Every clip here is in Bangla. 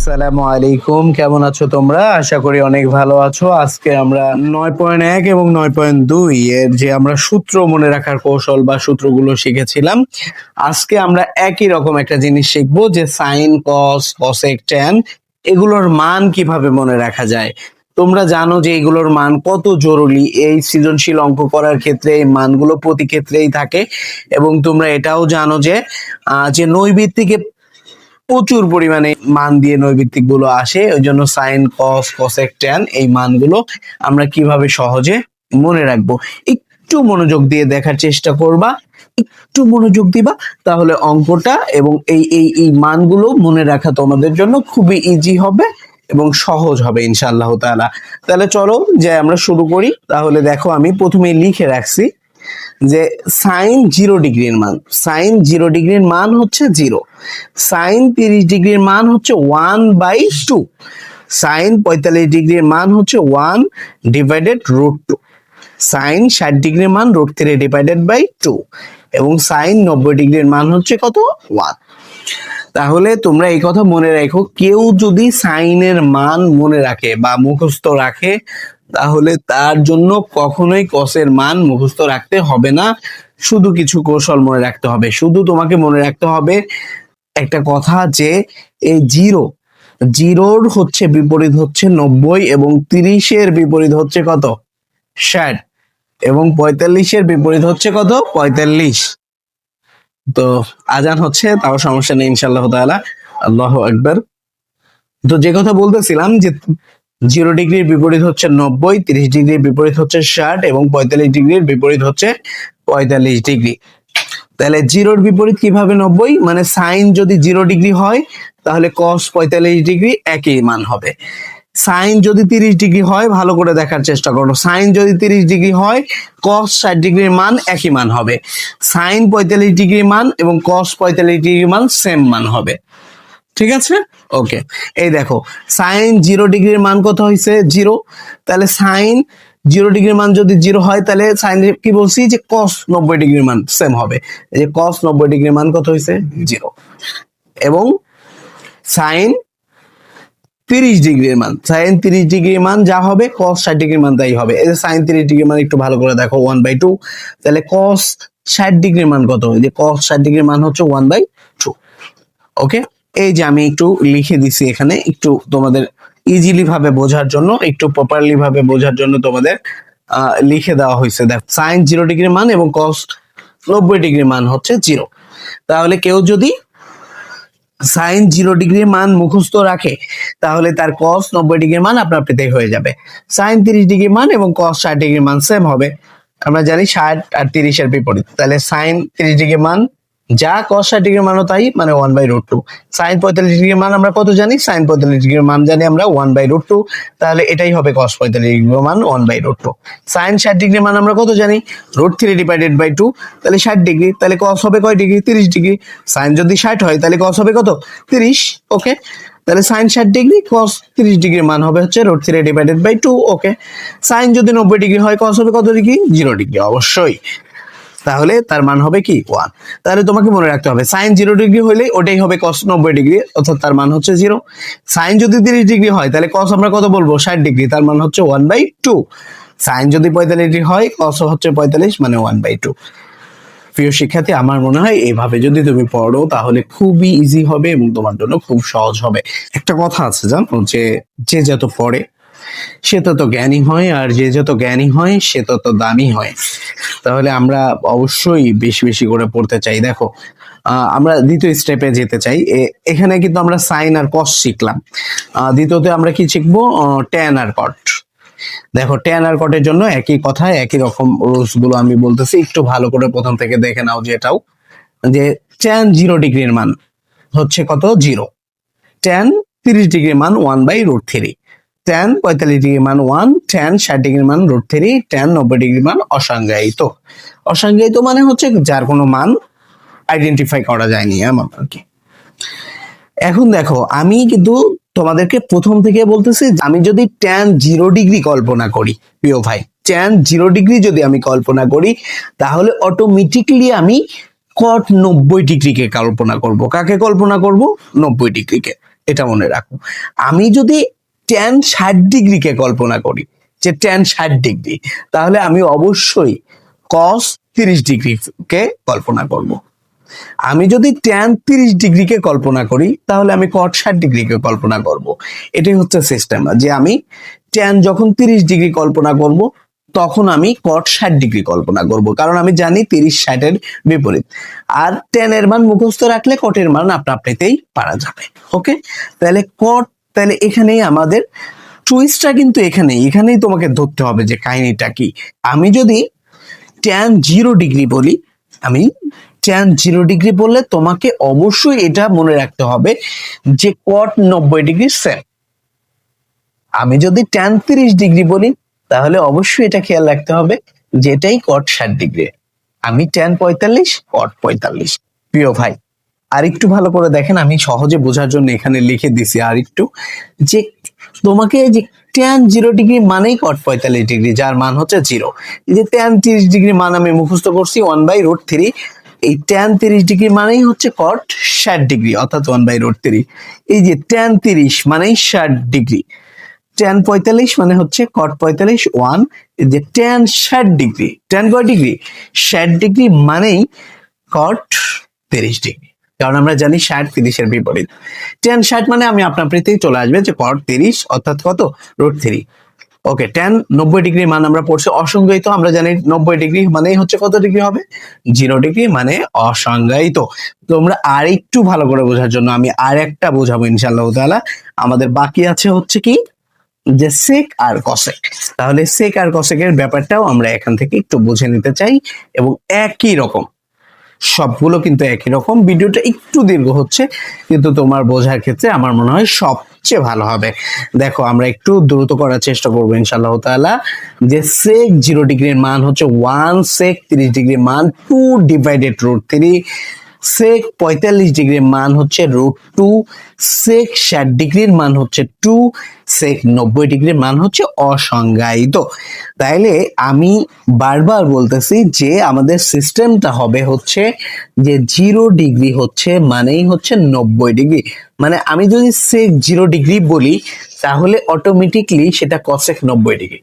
আসসালামু আলাইকুম, কেমন আছো তোমরা? আশা করি অনেক ভালো আছো। আজকে আমরা নয় পয়েন্ট এক এবং নয় পয়েন্ট দুই এর যে আমরা সূত্র মনে রাখার কৌশল বা সূত্রগুলো শিখেছিলাম, আজকে আমরা একই রকম একটা জিনিস শিখব যে সাইন কস কসেক ট্যান এগুলোর মান কীভাবে মনে রাখা যায়। তোমরা জানো যে এগুলোর মান কত জরুরি এই সৃজনশীল অঙ্ক করার ক্ষেত্রে, এই মানগুলো প্রতি ক্ষেত্রেই থাকে এবং তোমরা এটাও জানো যে যে নৈবিত্তিকে প্রচুর পরিমাণে মান দিয়ে নৈবিত্তিকগুলো আসে, ওই জন্য সাইন কস কসেক ট্যান এই মানগুলো আমরা কীভাবে সহজে মনে রাখব? একটু মনোযোগ দিয়ে দেখার চেষ্টা করবা, একটু মনোযোগ দিবা, তাহলে অঙ্কটা এবং এই এই এই মানগুলো মনে রাখা তোমাদের জন্য খুবই ইজি হবে এবং সহজ হবে ইনশাআল্লাহ তাআলা। তাহলে চলো যে আমরা শুরু করি, তাহলে দেখো আমি প্রথমে লিখে রাখছি। যে সাইন জিরো ডিগ্রির মান, সাইন জিরো ডিগ্রির মান হচ্ছে জিরো। সাইন তিরিশ ডিগ্রির মান হচ্ছে ওয়ান বাই টু। সাইন পঁয়তাল্লিশ ডিগ্রির মান হচ্ছে one divided root two. Sine ষাট ডিগ্রির মান root three divided by two. এবং সাইন নব্বই ডিগ্রির মান হচ্ছে কত? ওয়ান। তাহলে তোমরা এই কথা মনে রাখো, কেউ যদি সাইনের মান মনে রাখে বা মুখস্থ রাখে তাহলে তার জন্য কখনোই কসের মান মুখস্থ রাখতে হবে না। শুধু কিছু কৌশল মনে রাখতে হবে। শুধু তোমাকে মনে রাখতে হবে একটা কথা যে, এই জিরো, জিরোর হচ্ছে বিপরীত হচ্ছে নব্বই এবং তিরিশের বিপরীত হচ্ছে কত? ষাট এবং পঁয়তাল্লিশের বিপরীত হচ্ছে কত? পঁয়তাল্লিশ। তো আজান হচ্ছে, তাও সমস্যা নেই ইনশাল্লাহ তাআলা। আল্লাহ একবার তো যে কথা বলতেছিলাম যে জিরো ডিগ্রির বিপরীত হচ্ছে নব্বই, তিরিশ ডিগ্রির বিপরীত হচ্ছে ষাট এবং পঁয়তাল্লিশ ডিগ্রির বিপরীত হচ্ছে পঁয়তাল্লিশ ডিগ্রি। তাহলে জিরোর বিপরীত কীভাবে নব্বই? মানে সাইন যদি জিরো ডিগ্রি হয়, তাহলে কস পঁয়তাল্লিশ ডিগ্রি একই মান হবে। সাইন যদি তিরিশ ডিগ্রি হয়, ভালো করে দেখার চেষ্টা করো। সাইন যদি তিরিশ ডিগ্রি হয় কস ষাট ডিগ্রির মান একই মান হবে। সাইন পঁয়তাল্লিশ ডিগ্রি মান এবং কস পঁয়তাল্লিশ ডিগ্রি মান সেম মান হবে। ঠিক আছে ওকে এই দেখো সাইন জিরো ডিগ্রির মান কত হয়েছে জিরো তাহলে সাইন জিরো ডিগ্রির মান যদি জিরো হয় তাহলে সাইন কি বলছি যে কস নব্বই ডিগ্রির মান সেম হবে যে কস নব্বই ডিগ্রির মান কত হয়েছে জিরো এবং সাইন তিরিশ ডিগ্রির মান সাইন তিরিশ ডিগ্রির মান যা হবে কস ষাট ডিগ্রির মান তাই হবে এই যে সাইন তিরিশ ডিগ্রির মান একটু ভালো করে দেখো ওয়ান বাই টু তাহলে কস ষাট ডিগ্রির মান কত যে কস ষাট ডিগ্রির মান হচ্ছে ওয়ান বাই টু ওকে এই যে আমি একটু লিখে দিছি এখানে, একটু তোমাদের ইজিলি ভাবে বোঝার জন্য, একটু প্রপারলি ভাবে বোঝার জন্য তোমাদের লিখে দেওয়া হয়েছে। দেখ সাইন জিরো ডিগ্রির মান এবং কস নব্বই ডিগ্রি মান হচ্ছে জিরো তাহলে কেউ যদি সাইন জিরো ডিগ্রির মান মুখস্থ রাখে, তাহলে তার কস নব্বই ডিগ্রির মান আপনার পেতে হয়ে যাবে। সাইন তিরিশ ডিগ্রির মান এবং কস ষাট ডিগ্রির মান সেম হবে। আমরা জানি ষাট আর তিরিশের বিপরীত। তাহলে সাইন তিরিশ ডিগ্রির মান যা কস ষাট ডিগ্রির মানও তাই মানে one by root two sine পঁয়তাল্লিশ ডিগ্রির মান আমরা কত জানি? সাইন পঁয়তাল্লিশ ডিগ্রির মান জানি আমরা ওয়ান বাই রুট টু তাহলে এটাই হবে কস পঁয়তাল্লিশ ডিগ্রির মান one by root two sine ষাট ডিগ্রির মান আমরা কত জানি? Root three divided by two তাহলে ষাট ডিগ্রি। তাহলে কস হবে কয় ডিগ্রি? তিরিশ ডিগ্রি। সাইন যদি ষাট হয়, তাহলে কস হবে কত? তিরিশ। ওকে তাহলে সাইন ষাট ডিগ্রি কস তিরিশ ডিগ্রির মান হবে হচ্ছে root three divided by two okay sine যদি নব্বই ডিগ্রি হয় কস হবে কত ডিগ্রি? জিরো ডিগ্রি, অবশ্যই। তাহলে তার মান হবে কি? ওয়ান তাহলে তোমাকে মনে রাখতে হবে সাইন জিরো ডিগ্রি হলে ওটাই হবে কস নব্বই ডিগ্রি অর্থাৎ তার মান হচ্ছে জিরো সাইন যদি তিরিশ ডিগ্রি হয়, তাহলে কস আমরা কত বলব? ষাট ডিগ্রি তার মান হচ্ছে ওয়ান বাই টু সাইন যদি পঁয়তাল্লিশ ডিগ্রি হয় কস হচ্ছে পঁয়তাল্লিশ মানে ওয়ান বাই টু প্রিয় শিক্ষার্থী, আমার মনে হয় এইভাবে যদি তুমি পড়ো, তাহলে খুবই ইজি হবে এবং তোমার জন্য খুব সহজ হবে। একটা কথা আছে জানো, যে যে যত পড়ে সে তত জ্ঞানী হয়, আর যে যত জ্ঞানী হয়, সে তত দামি হয়। তাহলে আমরা অবশ্যই বেশি বেশি করে পড়তে চাই। দেখো আমরা দ্বিতীয় স্টেপে যেতে চাই। এখানে কিন্তু আমরা সাইন আর কস শিখলাম। দ্বিতীয়তে আমরা কি শিখব? ট্যান আর কট দেখো ট্যান আর কটের জন্য একই কথা, একই রকম রুলসগুলো আমি বলতেছি। একটু ভালো করে প্রথম থেকে দেখে নাও যে এটাও। যে ট্যান জিরো ডিগ্রির মান হচ্ছে কত? জিরো ট্যান তিরিশ ডিগ্রির মান one by root three tan পঁয়তাল্লিশ ডিগ্রি মান ওয়ান ট্যান ষাট ডিগ্রি মান রুট থ্রি ট্যান নব্বই ডিগ্রি মান অসংজ্ঞায়িত। অসংজ্ঞায়িত মানে হচ্ছে যার কোনো মান আইডেন্টিফাই করা যায়নি এমন আর কি। এখন দেখো, আমি কিন্তু তোমাদেরকে প্রথম থেকে বলতেছি আমি যদি ট্যান জিরো ডিগ্রি কল্পনা করি, প্রিয় ভাই ট্যান জিরো ডিগ্রি যদি আমি কল্পনা করি, তাহলে অটোমেটিকলি আমি কট নব্বই ডিগ্রিকে কল্পনা করব। কাকে কল্পনা করব? নব্বই ডিগ্রিকে। এটা মনে রাখো। আমি যদি ট্যান ষাট ডিগ্রিকে কল্পনা করি যে ট্যান ষাট ডিগ্রি। তাহলে আমি অবশ্যই কস তিরিশ ডিগ্রিকে কল্পনা করব। আমি যদি ট্যান তিরিশ ডিগ্রিকে কল্পনা করি, তাহলে আমি কট ষাট ডিগ্রিকে কল্পনা করব। এটাই হচ্ছে সিস্টেম যে আমি ট্যান যখন তিরিশ ডিগ্রি কল্পনা করব, তখন আমি কট ষাট ডিগ্রি কল্পনা করব। কারণ আমি জানি তিরিশ ষাটের বিপরীত। আর টেন এর মান মুখস্থ রাখলে কটের মান আপনা আপনিতেই পারা যাবে। ওকে তাহলে কট তাহলে এখানেই আমাদের টুইস্টটা কিন্তু এখানেই। এখানেই তোমাকে ধরতে হবে যে কাহিনীটা কি। আমি যদি ট্যান জিরো ডিগ্রি বলি, আমি ট্যান জিরো ডিগ্রি বললে তোমাকে অবশ্যই এটা মনে রাখতে হবে যে কট নব্বই ডিগ্রি সেম আমি যদি ট্যান তিরিশ ডিগ্রি বলি, তাহলে অবশ্যই এটা খেয়াল রাখতে হবে যে এটাই কট ষাট ডিগ্রি আমি ট্যান পঁয়তাল্লিশ কট পঁয়তাল্লিশ। প্রিয় ভাই আর একটু ভালো করে দেখেন, আমি সহজে বোঝার জন্য এখানে লিখে দিছি আর একটু। যে তোমাকে যে ট্যান জিরো ডিগ্রি মানেই কট পঁয়তাল্লিশ ডিগ্রি যার মান হচ্ছে জিরো এই যে ট্যান তিরিশ ডিগ্রি মান আমি মুখস্থ করছি ওয়ান বাই রুট থ্রি এই ট্যান তিরিশ ডিগ্রি মানেই হচ্ছে কট ষাট ডিগ্রি অর্থাৎ ওয়ান বাই রুট থ্রি এই যে ট্যান তিরিশ মানেই ষাট ডিগ্রি ট্যান পঁয়তাল্লিশ মানে হচ্ছে কট পঁয়তাল্লিশ ওয়ান এই যে ট্যান ষাট ডিগ্রি ট্যান কয় ডিগ্রি ষাট ডিগ্রি মানেই কট তিরিশ ডিগ্রি কারণ আমরা জানি ষাট তিরিশের বিপরীত। টেন ষাট মানে আমি আপনার প্রীতেই চলে আসবে যে কট তিরিশ, অর্থাৎ কত? রুট থ্রি ওকে টেন নব্বই ডিগ্রি মান আমরা পড়ছি অসংজ্ঞায়িত, আমরা জানি নব্বই ডিগ্রি মানেই হচ্ছে কত ডিগ্রি হবে? জিরো ডিগ্রি মানে অসংজ্ঞায়িত। তোমরা আর একটু ভালো করে বোঝার জন্য আমি আর একটা বোঝাবো ইনশাল্লাহ তাআলা। আমাদের বাকি আছে হচ্ছে কি? যে সেক আর কসেক তাহলে সেক আর কসেকের ব্যাপারটাও আমরা এখান থেকে একটু বুঝে নিতে চাই এবং একই রকম। সবগুলো কিন্তু একই রকম। ভিডিওটা একটু দীর্ঘ হচ্ছে, কিন্তু তোমার বোঝার ক্ষেত্রে আমার মনে হয় সবচেয়ে ভালো হবে। দেখো, আমরা একটু দ্রুত করার চেষ্টা করব ইনশাল্লাহ তাআলা। যে সেক জিরো ডিগ্রির মান হচ্ছে ওয়ান সেক তিরিশ ডিগ্রির মান two divided root three sec পঁয়তাল্লিশ ডিগ্রির মান হচ্ছে রুট টু সেক ষাট ডিগ্রির মান হচ্ছে টু সেক নব্বই ডিগ্রির মান হচ্ছে অসংজ্ঞায়িত। তাইলে আমি বারবার বলতেছি যে আমাদের সিস্টেমটা হবে হচ্ছে যে জিরো ডিগ্রি হচ্ছে মানেই হচ্ছে নব্বই ডিগ্রি। মানে আমি যদি সেক জিরো ডিগ্রি বলি, তাহলে অটোমেটিকলি সেটা কসেক নব্বই ডিগ্রি।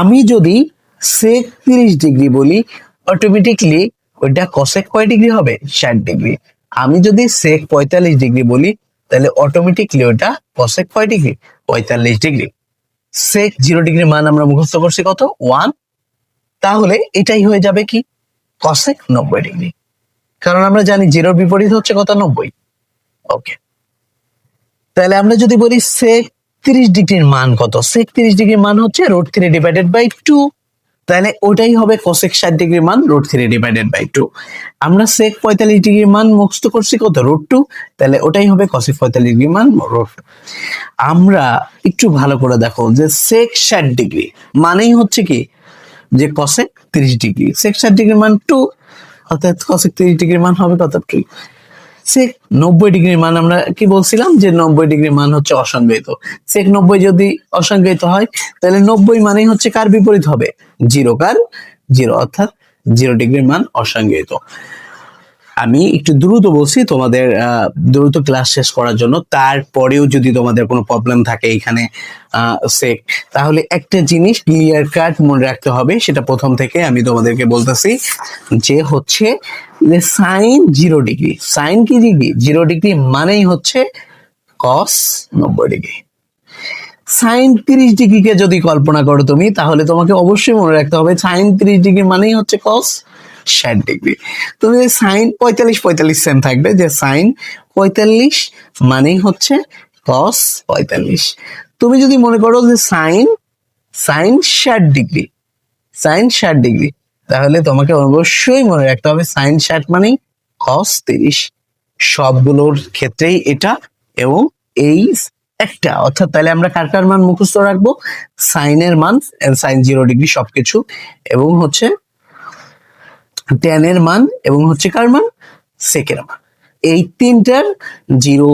আমি যদি সেক তিরিশ ডিগ্রি বলি অটোমেটিকলি ওইটা কসেক কয় ডিগ্রি হবে? ষাট ডিগ্রি আমি যদি সেক পঁয়তাল্লিশ ডিগ্রি বলি, তাহলে অটোমেটিকলি ওটা কসেক কয় ডিগ্রি পঁয়তাল্লিশ ডিগ্রি সেক জিরো ডিগ্রি মান আমরা মুখস্থ করছি কত? ওয়ান তাহলে এটাই হয়ে যাবে কি? কসেক নব্বই ডিগ্রি কারণ আমরা জানি জিরোর বিপরীত হচ্ছে কত? নব্বই। ওকে তাহলে আমরা যদি বলি সেক তিরিশ ডিগ্রির মান কত? সেক তিরিশ ডিগ্রির মান হচ্ছে root three divided by two তাহলে ওটাই হবে কোসেক ষাট ডিগ্রির মান root three divided by two আমরা সেক পঁয়তাল্লিশ ডিগ্রির মান মুখস্থ করছি কত? রুট টু তাহলে ওটাই হবে কসেক পঁয়তাল্লিশ ডিগ্রি মান রুট আমরা একটু ভালো করে দেখো যে সেক ষাট ডিগ্রি মানেই হচ্ছে কি? যে কসেক তিরিশ ডিগ্রি সেক ষাট ডিগ্রির মান টু অর্থাৎ কসেক তিরিশ ডিগ্রির মান হবে কত? টু সেক নব্বই ডিগ্রির মান আমরা কি বলছিলাম? যে নব্বই ডিগ্রি মান হচ্ছে অসংজ্ঞায়িত সেক নব্বই যদি অসংজ্ঞায়িত হয়, তাহলে নব্বই মানেই হচ্ছে কার বিপরীত হবে? জিরো কার? জিরো অর্থাৎ জিরো ডিগ্রির মান অসংজ্ঞায়িত আমি একটু দ্রুত বলছি তোমাদের দ্রুত ক্লাস শেষ করার জন্য। তারপরেও যদি তোমাদের কোনো প্রবলেম থাকে এখানে সেক তাহলে একটা জিনিস ক্লিয়ার কাট মনে রাখতে হবে, সেটা প্রথম থেকে আমি তোমাদেরকে বলতেছি যে হচ্ছে যে সাইন জিরো ডিগ্রি সাইন কি ডিগ্রি জিরো ডিগ্রি মানেই হচ্ছে কস নব্বই ডিগ্রি সাইন তিরিশ ডিগ্রিকে যদি কল্পনা করো তুমি, তাহলে তোমাকে অবশ্যই মনে রাখতে হবে সাইন তিরিশ ডিগ্রি মানেই হচ্ছে কস ষাট ডিগ্রি তুমি সাইন পঁয়তাল্লিশ পঁয়তাল্লিশ সেম থাকবে, যে সাইন পঁয়তাল্লিশ মানেই হচ্ছে কস পঁয়তাল্লিশ। তুমি যদি মনে করো যে সাইন সাইন ষাট ডিগ্রি সাইন ষাট ডিগ্রি তাহলে তোমাকে অবশ্যই মনে রাখতে হবে সাইন ষাট মানেই কস তিরিশ। সবগুলোর ক্ষেত্রেই এটা এবং এই একটা। অর্থাৎ তাহলে আমরা কার কার মান মুখস্থ রাখব? সাইনের মান সাইন জিরো ডিগ্রি সবকিছু এবং হচ্ছে টেনের মান এবং হচ্ছে কার মান? সেকের মান। এই তিনটার জিরো,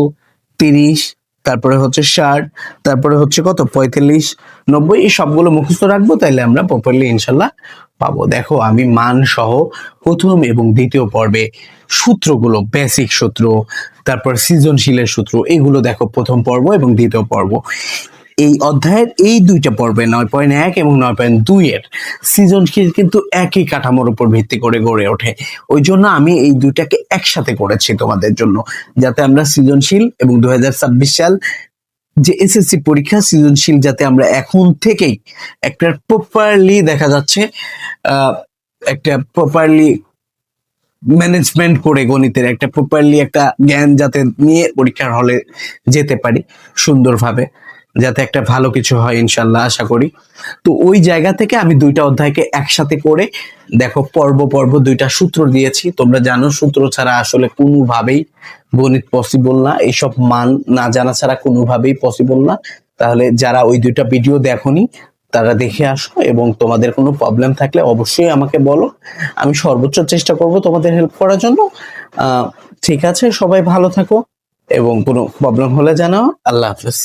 তিরিশ, তারপরে হচ্ছে ষাট, তারপরে হচ্ছে কত? পঁয়তাল্লিশ, নব্বই, এই সবগুলো মুখস্থ রাখব তাহলে আমরা প্রপারলি ইনশাল্লাহ পাবো। দেখো, আমি মান সহ প্রথম এবং দ্বিতীয় পর্বে সূত্রগুলো বেসিক সূত্র, তারপর সৃজনশীলের সূত্র, এগুলো দেখো প্রথম পর্ব এবং দ্বিতীয় পর্ব। এই অধ্যায়ের এই দুইটা পর্বে, নয় পয়েন্ট এক এবং নয় পয়েন্ট দুই এর সৃজনশীল কিন্তু একই কাঠামোর উপর ভিত্তি করে গড়ে ওঠে। ওই জন্য আমি এই দুইটাকে একসাথে করেছি তোমাদের জন্য, যাতে আমরা সৃজনশীল এবং দু হাজার ছাব্বিশ সাল যে এসএসসি পরীক্ষা, সৃজনশীল যাতে আমরা এখন থেকেই একটা প্রপারলি দেখা যাচ্ছে একটা প্রপারলি ম্যানেজমেন্ট করে গণিতের একটা প্রপারলি একটা জ্ঞান যাতে নিয়ে পরীক্ষার হলে যেতে পারি সুন্দরভাবে। যাতে একটা ভালো কিছু হয়, ইনশাল্লাহ, আশা করি। তো ওই জায়গা থেকে আমি দুইটা অধ্যায়কে একসাথে করে, দেখো, পর্ব পর্ব দুইটা সূত্র দিয়েছি। তোমরা জানো, সূত্র ছাড়া আসলে কোনোভাবেই গণিত পসিবল না। এইসব মান না জানা ছাড়া কোনোভাবেই পসিবল না। তাহলে যারা ওই দুইটা ভিডিও দেখোনি, তারা দেখে আসো এবং তোমাদের কোনো প্রবলেম থাকলে অবশ্যই আমাকে বলো। আমি সর্বোচ্চ চেষ্টা করব তোমাদের হেল্প করার জন্য। ঠিক আছে, সবাই ভালো থাকো এবং কোনো প্রবলেম হলে জানাও। আল্লাহ হাফেজ।